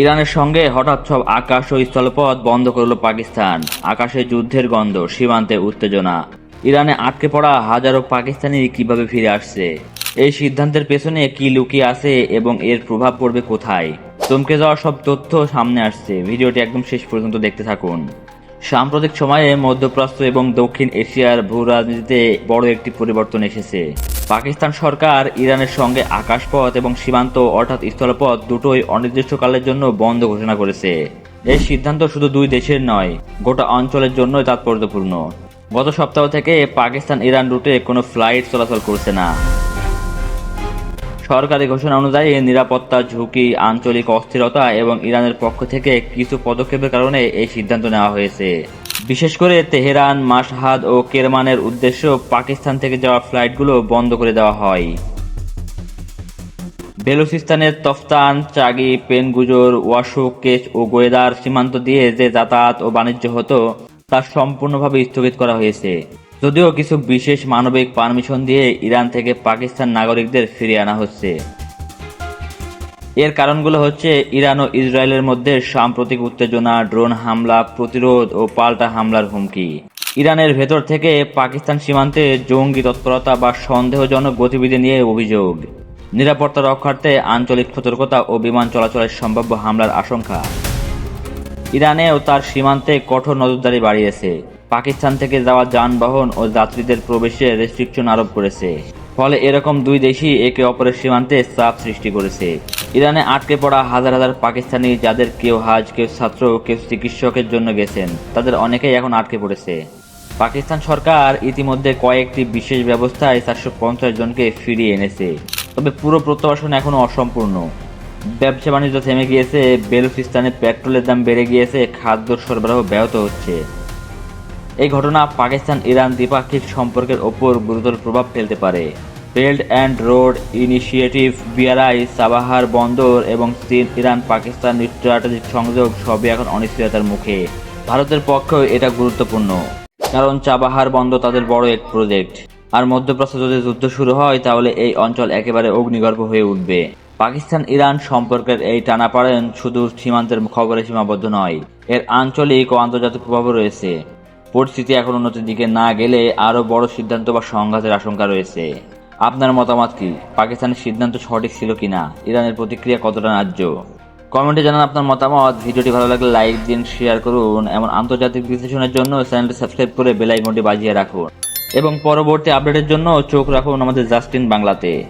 ইরানের সঙ্গে হঠাৎ সব আকাশ ও স্থলপথ বন্ধ করল পাকিস্তান। আকাশে যুদ্ধের গন্ধ, সীমান্তে উত্তেজনা। ইরানে আটকে পড়া হাজারো পাকিস্তানি কীভাবে ফিরে আসছে? এই সিদ্ধান্তের পেছনে কি লুকিয়ে আছে এবং এর প্রভাব পড়বে কোথায়? চমকে যাওয়া সব তথ্য সামনে আসছে। ভিডিওটি একদম শেষ পর্যন্ত দেখতে থাকুন। সাম্প্রতিক সময়ে মধ্যপ্রাচ্য এবং দক্ষিণ এশিয়ার ভূ রাজনীতিতে বড় একটি পরিবর্তন এসেছে। পাকিস্তান সরকার ইরানের সঙ্গে আকাশপথ এবং সীমান্ত অর্থাৎ স্থলপথ দুটোই অনির্দিষ্টকালের জন্য বন্ধ ঘোষণা করেছে। এই সিদ্ধান্ত শুধু দুই দেশের নয়, গোটা অঞ্চলের জন্যই তাৎপর্যপূর্ণ। গত সপ্তাহ থেকে পাকিস্তান ইরান রুটে কোনো ফ্লাইট চলাচল করছে না। সরকারি ঘোষণা অনুযায়ী নিরাপত্তা ঝুঁকি, আঞ্চলিক অস্থিরতা এবং ইরানের পক্ষ থেকে কিছু পদক্ষেপের কারণে এই সিদ্ধান্ত নেওয়া হয়েছে। বিশেষ করে তেহরান মাসহাদ ও কেরমানের উদ্দেশ্য পাকিস্তান থেকে যাওয়া ফ্লাইটগুলো বন্ধ করে দেওয়া হয়। বেলুচিস্তানের তফতান, চাগি, পেনগুজর ওয়াশু কেচ ও গোয়েদার সীমান্ত দিয়ে যে যাতায়াত ও বাণিজ্য হতো, তা সম্পূর্ণভাবে স্থগিত করা হয়েছে। যদিও কিছু বিশেষ মানবিক পারমিশন দিয়ে ইরান থেকে পাকিস্তান নাগরিকদের ফিরিয়ে আনা হচ্ছে। এর কারণগুলো হচ্ছে ইরান ও ইসরায়েলের মধ্যে সাম্প্রতিক উত্তেজনা, ড্রোন হামলা, প্রতিরোধ ও পাল্টা হামলার হুমকি। ইরানের ভেতর থেকে পাকিস্তান সীমান্তে জঙ্গি তৎপরতা বা সন্দেহজনক গতিবিধি নিয়ে অভিযোগ। নিরাপত্তা রক্ষার্থে আঞ্চলিক সতর্কতা ও বিমান চলাচলের সম্ভাব্য হামলার আশঙ্কা। ইরানেও তার সীমান্তে কঠোর নজরদারি বাড়িয়েছে। পাকিস্তান থেকে যাওয়া যানবাহন ও যাত্রীদের প্রবেশে রেস্ট্রিকশন আরোপ করেছে। ফলে এরকম দুই দেশই একে অপরের সীমান্তে চাপ সৃষ্টি করেছে। ইরানে আটকে পড়া হাজার হাজার পাকিস্তানি যাদের কেউ হাজ, কেউ ছাত্র, কেউ চিকিৎসকের জন্য গেছেন, তাদের অনেকেই এখন আটকে পড়েছে। পাকিস্তান সরকার ইতিমধ্যে কয়েকটি বিশেষ ব্যবস্থায় চারশো পঞ্চাশ জনকে ফিরিয়ে এনেছে। তবে পুরো প্রত্যাবাসন এখনও অসম্পূর্ণ। ব্যবসা বাণিজ্য থেমে গিয়েছে, বেলুচিস্তানে পেট্রোলের দাম বেড়ে গিয়েছে, খাদ্য সরবরাহ ব্যাহত হচ্ছে। এই ঘটনা পাকিস্তান ইরান দ্বিপাক্ষিক সম্পর্কের ওপর গুরুতর প্রভাব ফেলতে পারে। Belt and road initiative, BRI, সাবাহার বন্দর এবং চীন, ইরান, পাকিস্তান স্ট্র্যাটেজিক সংযোগ সবই এখন অনিশ্চয়তার মুখে। ভারতের পক্ষেও এটা গুরুত্বপূর্ণ, কারণ চাবাহার বন্দর তাদের বড় এক প্রজেক্ট। আর মধ্যপ্রাচ্যে যদি যুদ্ধ শুরু হয়, তাহলে এই অঞ্চল একেবারে অগ্নিগর্ভ হয়ে উঠবে। পাকিস্তান, ইরান সম্পর্কের এই টানাপাড়েন শুধু সীমান্তের খবরে সীমাবদ্ধ নয়, এর আঞ্চলিক ও আন্তর্জাতিক প্রভাবও রয়েছে। পরিস্থিতি এখন উন্নতির দিকে না গেলে আরও বড় সিদ্ধান্ত বা সংঘাতের আশঙ্কা রয়েছে। আপনার মতামত কি? পাকিস্তানের সিদ্ধান্ত সঠিক ছিল কিনা? ইরানের প্রতিক্রিয়া কতটা ন্যায্য? কমেন্টে জানান আপনার মতামত। ভিডিওটি ভালো লাগলে লাইক দিন শেয়ার করুন, এমন আন্তর্জাতিক বিশ্লেষণের জন্য চ্যানেলটি সাবস্ক্রাইব করে বেলাইকনটি বাজিয়ে রাখুন। এবং পরবর্তী আপডেটের জন্য চোখ রাখুন আমাদের জাস্টিন বাংলাতে।